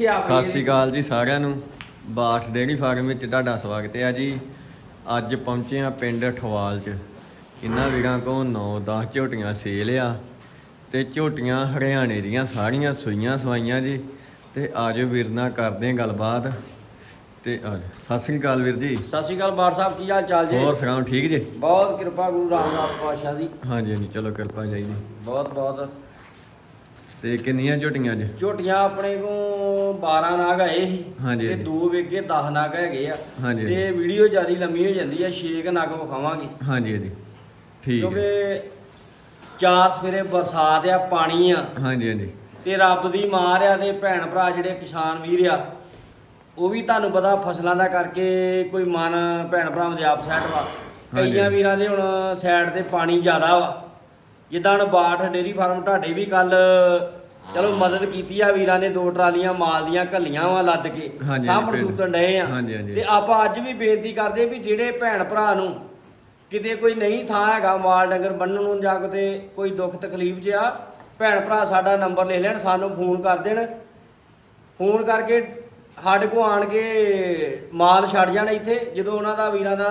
ਸਤਿ ਸ਼੍ਰੀ ਅਕਾਲ ਜੀ ਸਾਰਿਆਂ ਨੂੰ। ਬਾਠ ਡੇਅਰੀ ਫਾਰਮ ਵਿੱਚ ਤੁਹਾਡਾ ਸਵਾਗਤ ਹੈ ਜੀ। ਅੱਜ ਪਹੁੰਚੇ ਆ ਪਿੰਡ ਠਵਾਲ 'ਚ। ਕਿੰਨਾ ਵੀਰਾਂ ਕੋ 9-10 ਝੋਟੀਆਂ ਸੇਲ ਆ ਤੇ ਝੋਟੀਆਂ ਹਰਿਆਣੇ ਦੀਆਂ ਸਾਰੀਆਂ ਸੂਈਆਂ ਸਵਾਈਆਂ ਜੀ। ਤੇ ਆਜੋ ਵੀਰ ਨਾਲ ਕਰਦੇ ਗੱਲਬਾਤ। ਤੇ ਸਤਿ ਸ਼੍ਰੀ ਅਕਾਲ ਵੀਰ ਜੀ। ਸਤਿ ਸ਼੍ਰੀ ਅਕਾਲ ਬਾਰ ਸਾਹਿਬ ਕੀ ਹਾਲ ਚਾਲ ਜੀ? ਹੋਰ ਸੁਣਾਓ ਠੀਕ ਜੀ? ਬਹੁਤ ਕਿਰਪਾ ਗੁਰੂ ਰਾਮਦਾਸ ਪਾਤਸ਼ਾਹ ਦੀ। ਹਾਂਜੀ ਹਾਂਜੀ ਚਲੋ ਕਿਰਪਾ ਚਾਹੀਦੀ। ਬਹੁਤ ਬਹੁਤ। ਤੇ ਕਿੰਨੀਆਂ ਝੋਟੀਆਂ ਅੱਜ? ਝੋਟੀਆਂ ਆਪਣੇ ਕੋ 12 ਨਾਗ ਆਏ ਸੀ ਹਾਂਜੀ, ਤੇ ਹਾਂਜੀ। ਦੋ ਵੇਗੇ 10 ਨਾਗ ਹੈਗੇ ਆ। ਹਾਂਜੀ, ਤੇ ਵੀਡੀਓ ਜ਼ਿਆਦਾ ਲੰਮੀ ਹੋ ਜਾਂਦੀ ਆ 6 ਨਾਗ ਵਿਖਾਵਾਂਗੇ। ਹਾਂਜੀ ਹਾਂਜੀ। ਠੀਕ ਹੈ ਕਿਉਂਕਿ ਚਾਰ ਸਵੇਰੇ ਬਰਸਾਤ ਆ ਪਾਣੀ ਆ। ਹਾਂਜੀ ਹਾਂਜੀ। ਤੇ ਰੱਬ ਦੀ ਮਾਰ ਆ ਤੇ ਭੈਣ ਭਰਾ ਜਿਹੜੇ ਕਿਸਾਨ ਵੀਰ ਆ ਉਹ ਵੀ ਤੁਹਾਨੂੰ ਪਤਾ ਫਸਲਾਂ ਦਾ ਕਰਕੇ ਕੋਈ ਮਨ ਭੈਣ ਭਰਾਵਾਂ ਦੇ ਆਪ ਸੈਟ ਵਾ। ਹਾਂਜੀ। ਕਈਆਂ ਵੀਰਾਂ ਦੇ ਹੁਣ ਸਾਈਡ ਤੇ ਪਾਣੀ ਜ਼ਿਆਦਾ ਵਾ। ਜਿੱਦਾਂ ਹੁਣ ਬਾਠ ਡੇਰੀ ਫਾਰਮ ਢਾਡੇ ਵੀ ਕੱਲ ਚਲੋ ਮਦਦ ਕੀਤੀ ਆ ਵੀਰਾਂ ਨੇ ਦੋ ਟਰਾਲੀਆਂ ਮਾਲ ਦੀਆਂ ਘੱਲੀਆਂ ਵਾ ਲੱਦ ਕੇ ਹਾਂਜੀ, ਸਾਹਮਣ। ਸੂਤਣ ਡਏ ਆ ਹਾਂਜੀ, ਹਾਂਜੀ। ਤੇ ਆਪਾਂ ਅੱਜ ਵੀ ਬੇਨਤੀ ਕਰਦੇ ਵੀ ਜਿਹੜੇ ਭੈਣ ਭਰਾ ਨੂੰ ਕਿਤੇ ਕੋਈ ਨਹੀਂ ਥਾਂ ਹੈਗਾ ਮਾਲ ਡੰਗਰ ਬੰਨਣ ਨੂੰ ਜਾਂ ਕਿਤੇ ਕੋਈ ਦੁੱਖ ਤਕਲੀਫ 'ਚ ਆ ਭੈਣ ਭਰਾ ਸਾਡਾ ਨੰਬਰ ਲੈ ਲੈਣ ਸਾਨੂੰ ਫੋਨ ਕਰ ਦੇਣ ਫੋਨ ਕਰਕੇ ਸਾਡੇ ਕੋ ਆਣ ਕੇ ਮਾਲ ਛੱਡ ਜਾਣ ਇੱਥੇ ਜਦੋਂ ਉਹਨਾਂ ਦਾ ਵੀਰਾਂ ਦਾ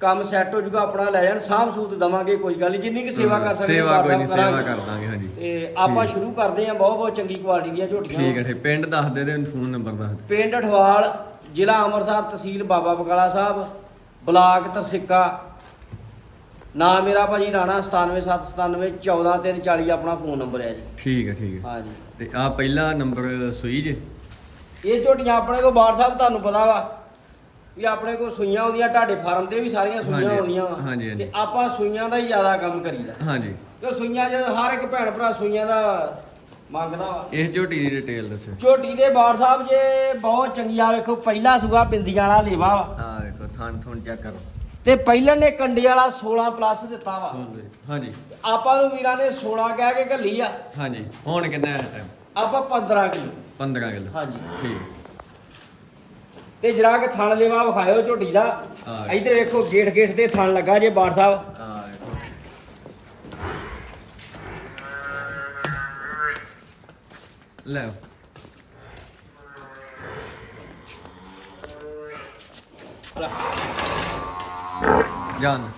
ਕੰਮ ਸੈੱਟ ਹੋ ਜਾਊਗਾ ਆਪਣਾ ਲੈ ਜਾਣ ਸਾਂਭ ਸੂਤ ਦਵਾਂਗੇ ਕੋਈ ਗੱਲ ਨਹੀਂ ਜਿੰਨੀ ਕਿ ਸੇਵਾ ਕਰ ਸਕਦੇ ਸੇਵਾ ਕੋਈ ਨਹੀਂ ਸੇਵਾ। ਕਰ ਦਾਂਗੇ ਹਾਂਜੀ। ਤੇ ਆਪਾਂ ਸ਼ੁਰੂ ਕਰਦੇ ਹਾਂ ਬਹੁਤ ਬਹੁਤ ਚੰਗੀ ਕੁਆਲਿਟੀ ਦੀਆਂ ਝੋਟੀਆਂ। ਠੀਕ ਹੈ ਠੀਕ। ਪਿੰਡ ਦੱਸ ਦੇ ਦੇ ਫੋਨ ਨੰਬਰ ਦੱਸ ਦੇ। ਪਿੰਡ ਅਠਵਾਲ ਜ਼ਿਲ੍ਹਾ ਅੰਮ੍ਰਿਤਸਰ ਤਹਿਸੀਲ ਬਾਬਾ ਬਕਾਲਾ ਸਾਹਿਬ ਬਲਾਕ ਤਰਸਿੱਕਾ। ਨਾਮ ਮੇਰਾ ਭਾਜੀ ਰਾਣਾ 97797 14340 ਆਪਣਾ ਫੋਨ ਨੰਬਰ ਹੈ ਜੀ। ਠੀਕ ਹੈ ਠੀਕ ਹੈ। ਹਾਂਜੀ। ਤੇ ਆ ਪਹਿਲਾ ਨੰਬਰ ਸੂਈ ਜੇ? ਇਹ ਝੋਟੀਆਂ ਆਪਣੇ ਕੋਲ ਬਾੜ ਸਾਹਿਬ ਤੁਹਾਨੂੰ ਪਤਾ ਵਾ। ਵੀ ਆਪਣੇ ਕੋਲ ਸੂਈਆਂ ਆਉਂਦੀਆਂ ਤੁਹਾਡੇ ਫਾਰਮ ਤੇ ਵੀ ਸਾਰੀਆਂ ਸੂਈਆਂ ਹਾਂਜੀ, ਆਉਂਦੀਆਂ ਵਾ। ਹਾਂਜੀ, ਹਾਂਜੀ। ਤੇ ਆਪਾਂ ਸੂਈਆਂ ਦਾ ਹੀ ਜ਼ਿਆਦਾ ਕੰਮ ਕਰੀਦਾ। ਹਾਂਜੀ। ਤੇ ਸੂਈਆਂ ਜਦ ਹਰ ਇੱਕ ਭੈਣ ਭਰਾ ਸੂਈਆਂ ਦਾ ਮੰਗਦਾ ਵਾ। ਇਸ ਝੋਟੀ ਦੀ ਡਿਟੇਲ ਦੱਸੋ। ਝੋਟੀ ਦੇ ਬਾੜ ਸਾਹਿਬ ਜੇ ਬਹੁਤ ਚੰਗੀ ਆ ਵੇਖੋ ਪਹਿਲਾ ਸੂਆ ਬਿੰਦੀਆਂ ਵਾਲਾ ਲੇਵਾ ਵਾ। ਆ ਦੇਖੋ ਥਣ ਥਣ ਚੈੱਕ ਕਰੋ। ਤੇ ਪਹਿਲਣ ਨੇ ਕੰਡੇ ਵਾਲਾ 16 ਪਲੱਸ ਦਿੱਤਾ ਵਾ। ਹਾਂਜੀ ਆਪਾਂ ਨੂੰ ਵੀਰਾਂ ਨੇ 16 ਕਹਿ ਕੇ ਘੱਲੀ ਆ। ਹਾਂਜੀ ਹੁਣ ਕਿੰਨਾ ਹੈ ਟਾਈਮ ਆਪਾਂ 15 ਕਿਲੋ। 15 ਕਿਲੋ। ਹਾਂਜੀ ਠੀਕ। ਤੇ ਜਰਾ ਕਿ ਥਣ ਲੇਵਾ ਵਿਖਾਇਓ ਝੋਟੀ ਦਾ। ਹਾਂ। ਇੱਧਰ ਵੇਖੋ ਗੇਟ ਗੇਟ ਤੇ ਥਣ ਲੱਗਾ ਜੇ ਬਾੜ ਸਾਹਿਬ। ਲੈ। ਜਾਨ।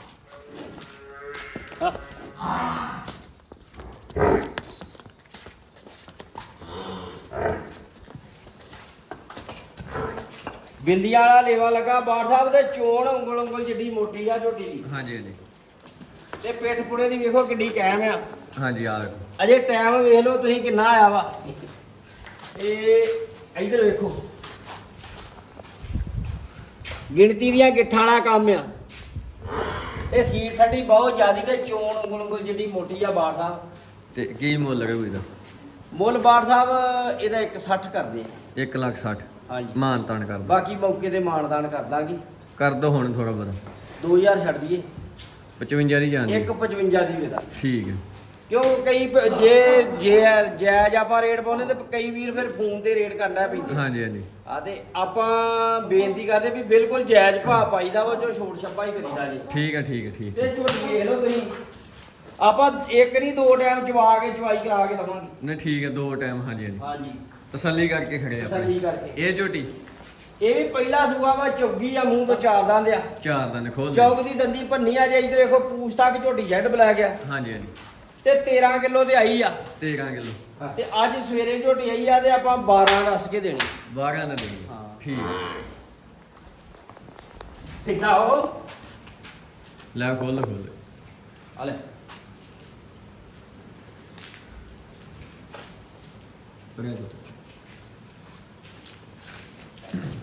ਬਿੰਦੀਆਂ ਵਾਲਾ ਲੇਵਾ ਲੱਗਾ ਬਾੜ ਸਾਹਿਬ ਦੇ ਚੋਣ ਉਂਗਲ ਉਂਗਲ ਜਿੱਡੀ ਮੋਟੀ ਆ ਝੋਟੀ ਦੀ। ਹਾਂਜੀ ਹਾਂਜੀ। ਤੇ ਪਿੱਠ ਪੁੜੇ ਦੀ ਵੇਖੋ ਕਿੱਡੀ ਕਾਇਮ ਆ। ਹਾਂਜੀ ਆ ਦੇਖੋ ਅਜੇ ਟਾਈਮ ਵੇਖ ਲਓ ਤੁਸੀਂ ਕਿੰਨਾ ਆਇਆ ਵਾ। ਇਹ ਇੱਧਰ ਵੇਖੋ। ਗਿਣਤੀ ਦੀਆਂ ਗਿੱਠਾਂ ਵਾਲਾ ਕੰਮ ਆ। ਇਹ ਸੀਟ ਠੰਡੀ ਬਹੁਤ ਜ਼ਿਆਦੀ ਤੇ ਚੋਣ ਉਂਗਲ ਉਂਗਲ ਜਿੱਡੀ ਮੋਟੀ ਆ ਬਾੜ ਸਾਹਿਬ। ਤੇ ਕੀ ਮੁੱਲ ਰਹੂ ਇਹਦਾ? ਮੁੱਲ ਬਾੜ ਸਾਹਿਬ ਇਹਦਾ 160 ਕਰਦੇ ਆ। 1 ਲੱਖ 60 ਹਾਂਜੀ। ਮਾਨ ਤਾਨ ਕਰ ਦੋ। ਬਾਕੀ ਮੌਕੇ ਤੇ ਮਾਨਦਾਨ ਕਰ ਦਾਂਗੇ। ਕਰ ਦੋ ਹੁਣ ਥੋੜਾ ਬਹੁਤਾ। 2000 ਛੱਡ ਦਈਏ। 55 ਦੀ ਜਾਂਦੀ। 155 ਦੀ ਦੇਦਾ ਠੀਕ ਹੈ। ਕਿਉਂ ਕਈ ਪ- ਜੇ ਜੇ ਜਾਇਜ਼ ਆਪਾਂ ਰੇਟ ਪਾਉਂਦੇ ਤੇ ਕਈ ਵੀਰ ਫਿਰ ਫੋਨ ਤੇ ਰੇਟ ਕਰਨਾ ਪੈਂਦੇ। ਹਾਂਜੀ ਹਾਂਜੀ। ਆ ਤੇ ਆਪਾਂ ਬੇਨਤੀ ਕਰਦੇ ਵੀ ਬਿਲਕੁਲ ਜਾਇਜ਼ ਭਾਅ ਪਾਈਦਾ ਵਾ ਜੋ ਛੋਟ ਛੱਪਾ ਹੀ ਕਰੀਦਾ ਜੀ। ਠੀਕ ਹੈ ਠੀਕ ਹੈ ਠੀਕ ਤੇ ਹੈ। ਝੋਟੀ ਵੇਖ ਲਓ ਤੁਸੀਂ। ਆਪਾਂ ਇੱਕ ਨਹੀਂ ਦੋ ਟਾਈਮ ਚਵਾ ਕੇ ਚਵਾਈ ਕਰਾ ਕੇ ਲਵਾਂਗੇ ਨਹੀਂ ਠੀਕ ਹੈ ਦੋ ਟਾਈਮ। ਹਾਂਜੀ ਹਾਂਜੀ। ਹਾਂਜੀ। ਤਸੱਲੀ ਕਰਕੇ ਖੜੇ ਆਪਾਂ ਤਸੱਲੀ ਕਰਕੇ। ਇਹ ਝੋਟੀ? ਇਹ ਵੀ ਪਹਿਲਾ ਸੂਆ ਵਾ ਚੁੱਗੀ ਆ ਮੂੰਹ ਤੋਂ ਚਾਰ ਦੰਦ ਆ। ਚਾਰ ਦਨ ਖੋਲ ਚੌਕ ਦੀ ਦੰਦੀ ਭੰਨੀ ਆ ਜੇ ਇੱਧਰ ਵੇਖੋ ਪੂਛ ਤੱਕ ਝੋਟੀ ਜੈਡ ਬਲੈਕ ਆ। ਹਾਂਜੀ ਹਾਂਜੀ। ਤੇ 13 ਕਿਲੋ ਤੇ ਆਈ ਆ। 13 ਕਿਲੋ। ਤੇ ਅੱਜ ਸਵੇਰੇ ਝੋਟੀ ਆਈ ਆ ਤੇ ਆਪਾਂ 12 ਦੱਸ ਕੇ ਦੇਣੀ। 12 ਨਾ ਦੇਣੀ। ਹਾਂ। ਠੀਕ ਹੈ। ਸਿੱਧਾ ਉਹ? ਲੈ ਖੋਲ ਖੋਲ ਆ ਲੈ। ਪਰੇ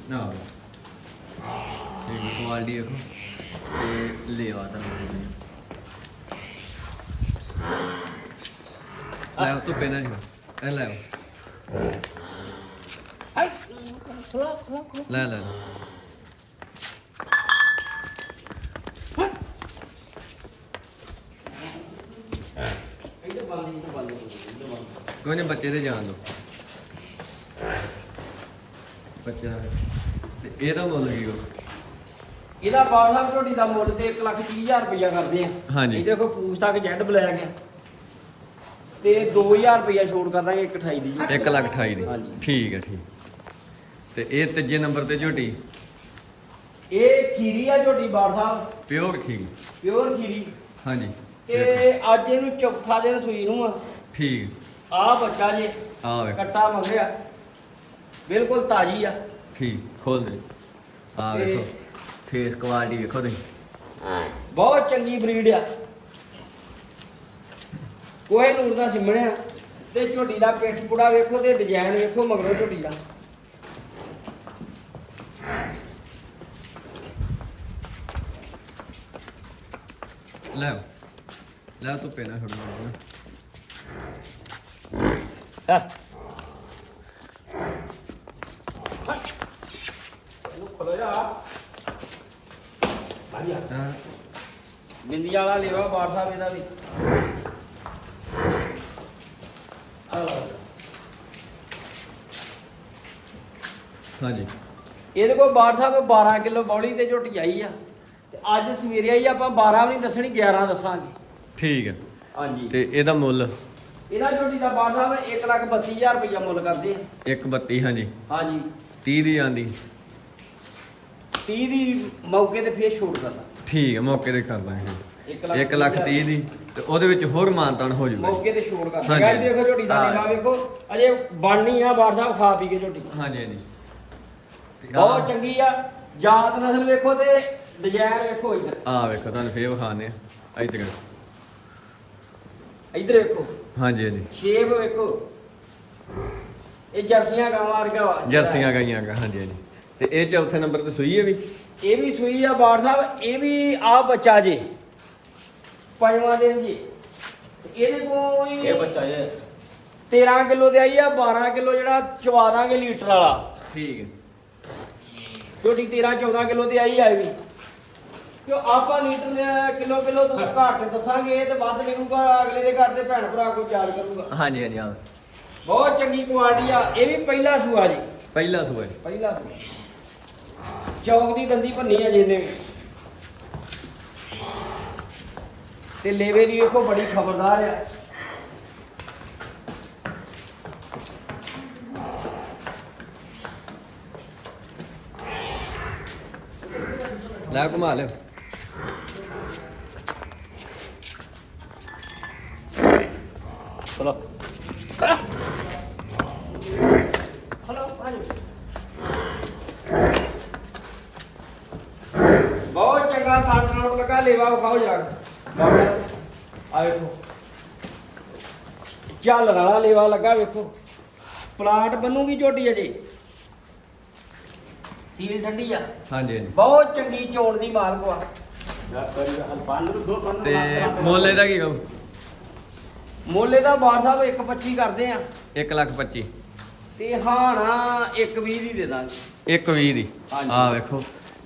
ਨਾ ਇਹ ਕੁਆਲਿਟੀ ਦੇਖੋ। ਤੇ ਲੈਵਾ ਤਾਂ। ਲੈ ਉਹ ਤੋਂ ਪੈਣਾ ਨਹੀਂ ਇਹ ਲੈ ਆਓ। ਲੈ ਲੈ ਬੰਦ ਕੋਈ ਨਹੀਂ ਬੱਚੇ ਦੇ ਜਾਣ ਦੋ। ਬੱਚਾ ਤੇ ਇਹਦਾ ਮੁੱਲ ਕੀ ਹੋ ਇਹਦਾ ਬਾੜ ਸਾਹਿਬ ਝੋਟੀ ਦਾ ਮੁੱਲ ਤੇ 1 ਲੱਖ 30 ਹਜ਼ਾਰ ਰੁਪਇਆ ਕਰਦੇ ਆ। ਹਾਂਜੀ। ਇਹ ਦੇਖੋ ਪੂਛ ਤੱਕ ਜੈਡ ਬਲੈਕ ਆ ਤੇ 2000 ਰੁਪਇਆ ਛੋੜ ਕਰ ਦਾਂਗੇ 128 ਦੀ। ਜੀ 1 ਲੱਖ 28 ਦੀ। ਹਾਂਜੀ। ਠੀਕ ਹੈ ਠੀਕ। ਤੇ ਇਹ ਤੀਜੇ ਨੰਬਰ ਤੇ ਝੋਟੀ? ਇਹ ਖੀਰੀ ਆ ਝੋਟੀ ਬਾੜ ਸਾਹਿਬ। ਪਿਓਰ ਖੀਰੀ। ਪਿਓਰ ਖੀਰੀ। ਹਾਂਜੀ। ਤੇ ਅੱਜ ਇਹਨੂੰ ਚੌਥਾ ਦਿਨ ਸੂਈ ਨੂੰ ਆ। ਠੀਕ। ਆ ਬੱਚਾ ਜੇ ਆ ਵੇ ਕੱਟਾ ਮੰਗਿਆ ਬਿਲਕੁਲ ਤਾਜੀ ਆ। ਠੀਕ ਖੋਲ ਦੇ। ਆ ਤੇ- ਵੇਖੋ ਫੇਸ ਕੁਆਲਿਟੀ ਵੇਖੋ ਤੁਸੀਂ। ਬਹੁਤ ਚੰਗੀ ਬਰੀਡ ਆ। ਕੋਹੇ ਨੂਰ ਦਾ ਸਿਮਣਿਆ ਤੇ ਝੋਟੀ ਦਾ ਪਿੱਠ ਪੁੜਾ ਵੇਖੋ ਤੇ ਡਿਜ਼ਾਈਨ ਵੇਖੋ ਮਗਰੋਂ ਝੋਟੀ ਦਾ। ਲੈ ਆਓ। ਲੈ ਧੁੱਪੇ ਨਾ ਛੱਡੋ ਇਹਨੂੰ ਖੋਲੋ ਜਾ ਭਾਈਆ ਹਾਂ। ਬਿੰਦੀ ਵਾਲਾ ਲੇਵਾ ਬਾੜ ਸਾਹਿਬ ਇਹਦਾ ਵੀ। ਹਾਂਜੀ। ਇਹਦੇ ਕੋਲ ਬਾੜ ਸਾਹਿਬ 12 ਕਿਲੋ ਬੌਲੀ ਤੇ ਝੋਟੀ ਆਈ ਆ। ਤੇ ਅੱਜ ਸਵੇਰੇ ਆਈ ਆਪਾਂ 12 ਵੀ ਨਹੀਂ ਦੱਸਣੀ 11 ਦੱਸਾਂਗੇ। ਠੀਕ ਹੈ ਹਾਂਜੀ। ਤੇ ਇਹਦਾ ਮੁੱਲ? ਇਹਦਾ ਝੋਟੀ ਦਾ ਬਾੜ ਸਾਹਿਬ 132000 ਰੁਪਇਆ ਮੁੱਲ ਕਰਦੇ ਆ। 132 ਹਾਂਜੀ। ਹਾਂਜੀ। 30 ਦੀ ਆਂਦੀ 30 ਦੀ ਮੌਕੇ ਤੇ ਫੇਰ ਛੋਟ ਕਰਦਾ ਠੀਕ ਹੈ ਮੌਕੇ ਤੇ ਕਰ ਦਾਂਗੇ। ਇੱਕ ਲੱਖ 1 ਲੱਖ 30 ਦੀ ਤੇ ਉਹਦੇ ਵਿੱਚ ਹੋਰ ਮਾਨਤਾਨ ਹੋ ਜੂਗਾ। ਮੌਕੇ ਤੇ ਛੋਟ ਕਰਦਾ ਹਾਂਜੀ। ਗਾਇ ਦੇਖੋ ਝੋਟੀ ਦਾ। ਨਿਗਾ ਵੇਖੋ ਅਜੇ ਬਣਨੀ ਆ ਬਾੜ ਸਾਹਿਬ ਖਾ ਪੀ ਕੇ ਝੋਟੀ। ਹਾਂਜੀ ਹਾਂਜੀ। ਬਹੁਤ ਚੰਗੀ ਆ ਜਾਤ ਨਸਲ ਵੇਖੋ ਤੇ ਡਿਜ਼ਾਈਨ ਵੇਖੋ ਇੱਧਰ। ਆਹ ਵੇਖੋ ਤੁਹਾਨੂੰ ਫੇਰ ਵਿਖਾਣੇ ਆ ਇੱਧਰ ਇੱਧਰ ਵੇਖੋ। ਹਾਂਜੀ ਹਾਂਜੀ। ਸ਼ੇਪ ਵੇਖੋ। ਇਹ ਜਰਸੀਆਂ ਗਾਵਾਂ ਵਰਗਾ ਵਾ। ਜਰਸੀਆਂ ਗਾਈਆਂ ਗਾ ਹਾਂਜੀ ਹਾਂਜੀ। ਤੇ ਇਹ ਚੌਥੇ ਨੰਬਰ ਤੇ ਸੂਈ ਹੈ ਵੀ? ਇਹ ਵੀ ਸੂਈ ਆ ਬਾੜ ਸਾਹਿਬ ਇਹ ਵੀ ਆ ਬੱਚਾ ਜੇ। ਪੰਜਵਾਂ ਦਿਨ ਜੀ। ਇਹਦੇ ਕੋਲ ਵੀ ਜੇ। 13 ਕਿਲੋ ਤੇ ਆਈ ਆ 12 ਕਿਲੋ ਜਿਹੜਾ ਚਵਾ ਦਾਂਗੇ ਲੀਟਰ ਵਾਲਾ। ਠੀਕ ਹੈ। ਝੋਟੀ 13 14 ਕਿਲੋ ਤੇ ਆਈ ਆ ਇਹ ਵੀ। ਕਿਉਂ ਆਪਾਂ ਲੀਟਰ ਦੇ ਕਿਲੋ ਕਿਲੋ ਤੋਂ ਘੱਟ ਦੱਸਾਂਗੇ ਤੇ ਵੱਧ ਨਿਕਲੂਗਾ ਅਗਲੇ ਦੇ ਘਰ ਦੇ ਭੈਣ ਭਰਾ ਕੋਈ ਯਾਦ ਕਰੂਗਾ। ਹਾਂਜੀ ਹਾਂਜੀ ਆ ਬਹੁਤ ਚੰਗੀ ਕੁਆਲਿਟੀ ਆ ਇਹ ਵੀ ਪਹਿਲਾ ਸੂਆ ਜੀ। ਪਹਿਲਾ ਸੂਆ। ਪਹਿਲਾ ਸੂਆ। ਚੌਕ ਦੀ ਦੰਦੀ ਭੰਨੀ ਆ ਜਿੰਨੇ ਵੀ। ਤੇ ਲੇਵੇ ਦੀ ਵੇਖੋ ਬੜੀ ਖਬਰਦਾਰ ਆ। ਲੈ ਘੁਮਾ ਲਿਓ। ਚਲੋ। ਹਲੋ ਹਾਂਜੀ ਬਹੁਤ ਚੰਗਾ ਨਾਟ ਲਗਾ ਲੇਵਾ ਵਿਖਾਓ ਜਾ ਕੇ। ਆ ਵੇਖੋ। ਚੱਲ ਰਲਾ ਲੇਵਾ ਲੱਗਾ ਵੇਖੋ। ਪਲਾਟ ਬਣੂਗੀ ਝੋਟੀ ਅਜੇ? ਸੀਲ ਠੰਡੀ ਆ। ਹਾਂਜੀ ਹਾਂਜੀ। ਬਹੁਤ ਚੰਗੀ ਚੋਣ ਦੀ ਮਾਲਕ ਆ। ਤੇ ਮੁੱਲ ਇਹਦਾ ਕੀ ਕਹੂ? ਮੋਲੇ ਦਾ ਬਾਰ ਸਾਹਿਬ 125 ਕਰਦੇ ਆ। 1 ਲੱਖ 25 ਤੇ ਹਾਣਾ 120 ਦੀ ਦੇ ਦਾਂਗੇ। 120 ਦੀ। ਆ ਵੇਖੋ।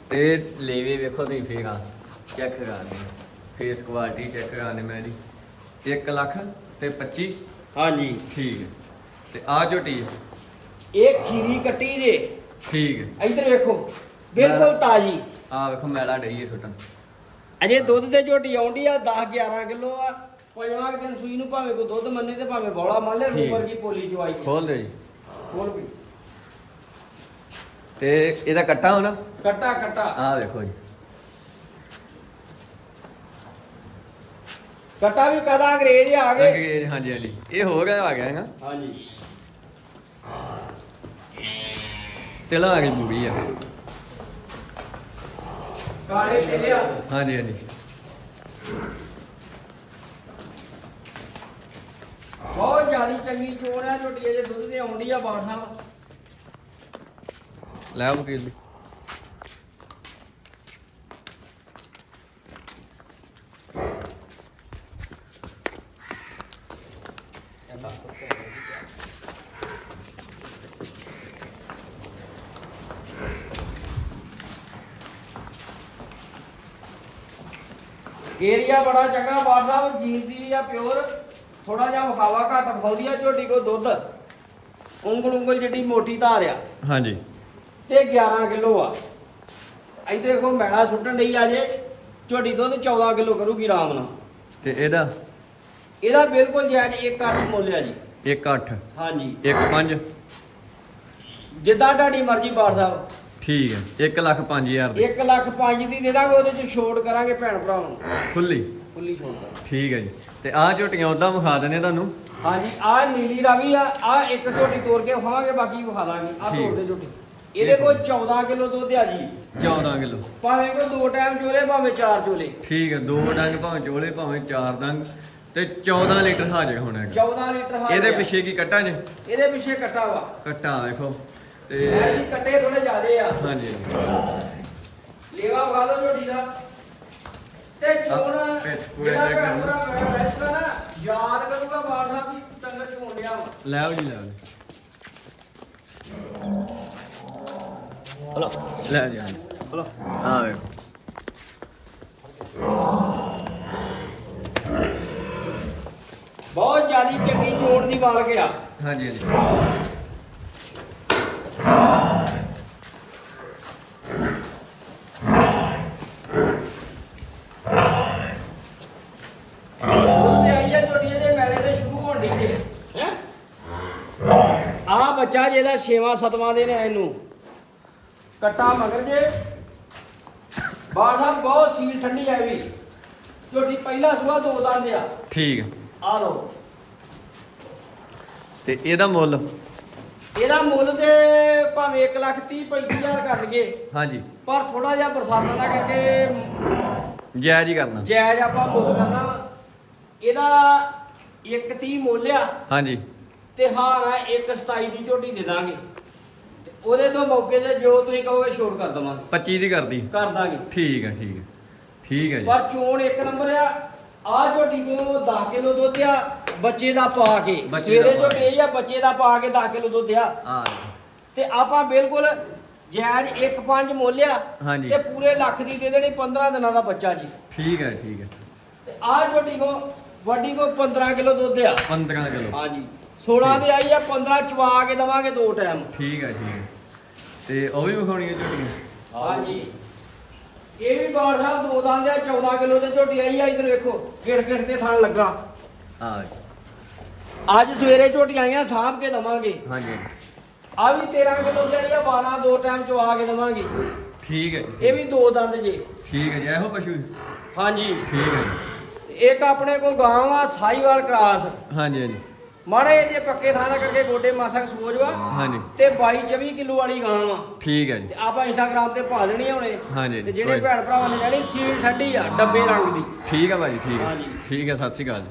ਤੇ ਲੇਵੇ ਵੇਖੋ ਤੁਸੀਂ ਫੇਰ ਆ। ਚੈੱਕ ਕਰਾਣੇ ਫੇਸ ਕੁਆਲਿਟੀ ਚੈੱਕ ਕਰਾਣੇ ਮੈਂ ਜੀ। 1 ਲੱਖ ਤੇ 25 ਹਾਂਜੀ। ਠੀਕ ਹੈ ਤੇ ਆ ਝੋਟੀ ਹੈ। ਇਹ ਖੀਰੀ ਕੱਟੀ ਜੇ। ਠੀਕ ਹੈ ਇੱਧਰ ਵੇਖੋ ਬਿਲਕੁਲ ਤਾਜੀ। ਆ ਵੇਖੋ ਮੈਲਾ ਡਈ ਹੈ ਸੁੱਟਣ। ਅਜੇ ਦੁੱਧ ਦੇ ਝੋਟੀ ਆਉਂਦੀ ਆ 10 11 ਕਿਲੋ ਆ। ਪੰਜਵਾਂ ਦਿਨ ਸੂਈ ਨੂੰ ਭਾਵੇਂ ਕੋ ਦੁੱਧ ਮੰਨੇ ਤੇ ਭਾਵੇਂ ਬੋਲਾ ਮੰਨ ਲੈ। ਰੂਪਰ ਕੀ ਪੋਲੀ ਚਵਾਈ ਖੋਲ ਦੇ ਜੀ। ਖੋਲ ਵੀ। ਤੇ ਇਹਦਾ ਕੱਟਾ ਹੋਣਾ? ਕੱਟਾ ਕੱਟਾ। ਆ ਵੇਖੋ ਜੀ। ਕੱਟਾ ਵੀ ਕਦਾ ਅੰਗਰੇਜ਼ ਆ ਗਏ। ਅੰਗਰੇਜ਼ ਹਾਂਜੀ ਹਾਂਜੀ। ਇਹ ਹੋ ਗਿਆ ਆ ਗਿਆ ਹੈ ਨਾ ਹਾਂਜੀ। ਤਿਲਾਂ ਆ ਗਈ ਪੂਰੀ ਆ। ਕਾਲੇ ਤੇ ਲਿਆ ਹਾਂਜੀ ਹਾਂਜੀ। ਬਹੁਤ ਜ਼ਿਆਦੀ ਚੰਗੀ ਚੋਣ ਆ ਝੋਟੀ ਅਜੇ ਦੁੱਧ ਦੇ ਆਉਂਦੀ ਆ ਬਾੜ ਸਾਹਿਬ ਲੈ ਵਕੀਲ ਜੀ। ਏਰੀਆ ਬੜਾ ਚੰਗਾ ਬਾੜ ਸਾਹਿਬ ਜੀਂਦੀ ਆ ਪਿਓਰ। ਥੋੜਾ ਜਿਹਾ ਵਿਖਾਵਾ ਘੱਟ ਵਿਖਾਉਂਦੀ ਆ ਝੋਟੀ ਕੋ ਦੁੱਧ। ਉਂਗਲ ਉਂਗਲ ਜਿੱਡੀ ਮੋਟੀ ਧਾਰ ਆ। ਹਾਂਜੀ। ਤੇ 11 ਕਿਲੋ ਆ। ਇਧਰ ਦੇਖੋ ਮੈਲਾ ਸੁੱਟਣ ਡਈ ਆ ਜੇ। ਝੋਟੀ ਦੁੱਧ 14 ਕਿਲੋ ਕਰੂਗੀ ਆਰਾਮ ਨਾਲ। ਤੇ ਇਹਦਾ? ਇਹਦਾ ਬਿਲਕੁਲ ਜਾਇਜ਼ 1 8 ਮੁੱਲ ਆ ਜੀ। 1 8 ਹਾਂਜੀ। 1 5 ਜਿੱਦਾਂ ਤੁਹਾਡੀ ਮਰਜ਼ੀ ਬਾੜ ਸਾਹਿਬ। ਠੀਕ ਹੈ। 1 ਲੱਖ 5000 ਦੀ। 1 ਲੱਖ 5 ਦੀ ਦੇ ਦਾਂਗੇ ਉਹਦੇ ਚ ਛੋਟ ਕਰਾਂਗੇ ਭੈਣ ਭਰਾਵਾਂ ਨੂੰ। ਖੁੱਲੀ ਖੁੱਲੀ ਛੋਟ। ਠੀਕ ਹੈ ਜੀ। ਤੇ ਆਹ ਝੋਟੀਆਂ ਉਦਾਂ ਵਿਖਾ ਦਿੰਦੇ ਤੁਹਾਨੂੰ। ਹਾਂਜੀ ਆ ਨੀਲੀ ਰਾਵੀ ਆ ਆ ਇੱਕ ਝੋਟੀ ਤੋੜ ਕੇ ਖਾਵਾਂਗੇ ਬਾਕੀ ਵਿਖਾ ਦਾਂਗੇ। ਆ ਠੀਕ। ਤੋੜ ਦੇ ਝੋਟੀ। ਇਹਦੇ ਕੋਲ 14 ਕਿਲੋ ਦੁੱਧ ਆ ਜੀ। 14 ਕਿਲੋ। ਭਾਵੇਂ ਕੋ ਦੋ ਟਾਈਮ ਚੋਲੇ ਭਾਵੇਂ ਚਾਰ ਚੋਲੇ। ਠੀਕ ਹੈ ਦੋ ਡੰਗ ਭਾਵੇਂ ਚੋਲੇ ਭਾਵੇਂ ਚਾਰ ਡੰਗ ਤੇ 14 ਲੀਟਰ ਹਾਜ਼ਰ ਹੋਣਾ ਹੈਗਾ। 14 ਲੀਟਰ ਹਾਲ ਇਹਦੇ। ਪਿੱਛੇ ਕੀ ਕੱਟਾ ਜੇ? ਇਹਦੇ ਪਿੱਛੇ ਕੱਟਾ ਵਾ। ਕੱਟਾ ਵੇਖੋ ਤੇ ਇਹ ਜੀ ਕੱਟੇ ਥੋੜੇ ਜ਼ਿਆਦੇ ਆ। ਹਾਂਜੀ। ਹਾਂਜੀ। ਲੇਵਾ ਵਗਾ ਦੋ ਝੋਟੀ ਦਾ। ਤੇ ਚੋਣ ਆਹ, ਪਿੱਠ ਪੂਰੇ ਜਿਹੜਾ check ਭੈਣ ਕਰਨਾ। ਭਰਾ ਬੈਠਾ ਨਾ ਯਾਦ ਕਰੂਗਾ ਬਾੜ ਸਾਹਿਬ ਵੀ ਚੰਗਾ ਚੋਣ ਲਿਆ ਵਾ। ਲੈ ਆਓ ਜੀ ਲੈ ਆਓ ਚਲੋ ਲੈ ਜੀ ਚਲੋ ਆ ਵੇਖੋ। ਬਹੁਤ ਜ਼ਿਆਦੀ ਚੰਗੀ ਚੋਣ ਦੀ ਮਾਲਕ ਆ ਹਾਂਜੀ ਹਾਂਜੀ ਉਹ ਤੇ ਆਈ ਆ ਝੋਟੀਆਂ ਦੇ ਮੈਲੇ ਤੇ ਸ਼ੁਰੂ ਹੋਣ ਦੀ ਜੇ ਹੈ ਜਿਹਦਾ 6ਵਾਂ 7ਵਾਂ ਦੇ ਨੇ ਇਹਨੂੰ। ਕੱਟਾ ਮਗਰ ਜੇ। ਸਾਹਿਬ ਬਹੁਤ ਸੀਲ ਠੰਡੀ ਆ ਵੀ। ਝੋਟੀ ਪਹਿਲਾ ਸੁਆ ਦੋ ਦੰਦ ਆ। ਠੀਕ ਹੈ ਆ ਲਓ। ਤੇ ਇਹਦਾ ਮੁੱਲ? ਇਹਦਾ ਮੁੱਲ ਤੇ ਭਾਵੇਂ 1 ਲੱਖ 30 35000 ਕਰ ਲਈਏ। ਹਾਂਜੀ। ਪਰ ਥੋੜਾ ਜਿਹਾ ਬਰਸਾਤਾਂ ਦਾ ਕਰਕੇ ਜਾਇਜ਼ ਹੀ ਕਰਨਾ। ਜਾਇਜ਼ ਆਪਾਂ ਮੁੱਲ ਕਰਨਾ। ਇਹਦਾ 1 30 ਮੁੱਲ ਆ। ਹਾਂਜੀ। ਤੇ ਹਾਰ ਆ 1 27 ਦੀ ਝੋਟੀ ਦੇ ਦਾਂਗੇ। ਤੇ ਉਹਦੇ ਤੋਂ ਮੌਕੇ ਤੇ ਜੋ ਤੁਸੀਂ ਕਹੋਗੇ ਛੋੜ ਕਰ ਦਵਾਂਗੇ। 25 ਦੀ ਕਰਦੀ ਕਰ ਦਾਂਗੇ। ਠੀਕ ਹੈ ਠੀਕ ਹੈ। ਠੀਕ ਹੈ ਜੀ। ਪਰ ਚੋਣ ਇੱਕ ਨੰਬਰ ਆ। ਆ ਝੋਟੀ ਕੋ 10 ਕਿਲੋ ਦੁੱਧ ਆ ਬੱਚੇ ਦਾ ਪਾ ਕੇ। ਬੱਚੇ ਦਾ ਸਵੇਰੇ ਪਾ ਝੋਟੀ ਇਹ ਆ ਬੱਚੇ ਦਾ ਪਾ ਕੇ 10 ਕਿਲੋ ਦੁੱਧ ਆ। ਆ ਤੇ ਆਪਾਂ ਬਿਲਕੁਲ ਜਾਇਜ਼ 1.5 ਮੁੱਲ ਆ। ਹਾਂਜੀ। ਤੇ ਪੂਰੇ ਲੱਖ ਦੀ ਦੇ ਦੇਣੀ 15 ਦਿਨਾਂ ਦਾ ਬੱਚਾ ਜੀ। ਠੀਕ ਹੈ ਠੀਕ ਹੈ। ਤੇ ਆਹ ਝੋਟੀ ਕੋ ਵੱਡੀ ਕੋ 15 ਕਿਲੋ ਦੁੱਧ ਆ। 15 ਕਿਲੋ। ਹਾਂਜੀ। 16 ਦੇ ਆਈ ਆ 15 ਚਵਾ ਕੇ ਦਵਾਂਗੇ ਦੋ ਟਾਈਮ ਠੀਕ ਹੈ ਠੀਕ ਹੈ ਤੇ ਉਹ ਵੀ ਵਿਖਾਉਣੀਆਂ ਝੋਟੀਆਂ? ਹਾਂਜੀ। ਇਹ ਵੀ ਬਾੜ ਸਾਹਿਬ ਦੋ ਦੰਦ ਆ 14 ਕਿਲੋ ਤੇ ਝੋਟੀ ਆਈ ਆ ਇਧਰ ਵੇਖੋ ਗਿੜ ਗਿੜ ਤੇ ਥਣ ਲੱਗਾ। ਆ ਅੱਜ ਸਵੇਰੇ ਝੋਟੀ ਆਈਆਂ ਸਾਂਭ ਕੇ ਦਵਾਂਗੇ। ਹਾਂਜੀ। ਆ ਵੀ 13 ਕਿਲੋ ਤੇ ਆਈ ਆ 12 ਦੋ ਟਾਈਮ ਚਵਾ ਕੇ ਦਵਾਂਗੇ। ਠੀਕ ਹੈ ਜੀ, ਇਹ ਵੀ ਦੋ ਦੰਦ ਜੇ। ਠੀਕ ਹੈ ਜੀ ਇਹੋ ਪਸ਼ੂ? ਹਾਂਜੀ। ਠੀਕ ਹੈ ਜੀ। ਇੱਕ ਆਪਣੇ ਕੋ ਗਾਂ ਆ ਸਾਈਵਾਲ ਕਰਾਸ। ਹਾਂਜੀ ਹਾਂਜੀ। ਮਾੜੇ ਜੇ ਪੱਕੇ ਥਾਂ ਦਾ ਕਰਕੇ ਗੋਡੇ ਮਾਸਾ ਸੋਜ ਵਾ ਹਾਂਜੀ। ਤੇ 22 24 ਕਿਲੋ ਵਾਲੀ ਗਾਂ ਵਾ। ਠੀਕ ਹੈ ਜੀ। ਤੇ ਆਪਾਂ ਇੰਸਟਾਗ੍ਰਾਮ ਤੇ ਪਾ ਦੇਣੀ ਹੁਣੇ। ਹਾਂਜੀ ਤੇ ਜਿਹੜੇ ਭੈਣ ਭਰਾਵਾਂ ਨੇ ਜਾਣੀ ਸੀਲ ਠੰਡੀ ਆ ਡੱਬੇ ਰੰਗ ਦੀ। ਠੀਕ ਹੈ ਭਾਜੀ ਠੀਕ ਹੈ ਹਾਂਜੀ। ਠੀਕ ਹੈ ਸਤਿ ਸ਼੍ਰੀ ਅਕਾਲ ਜੀ।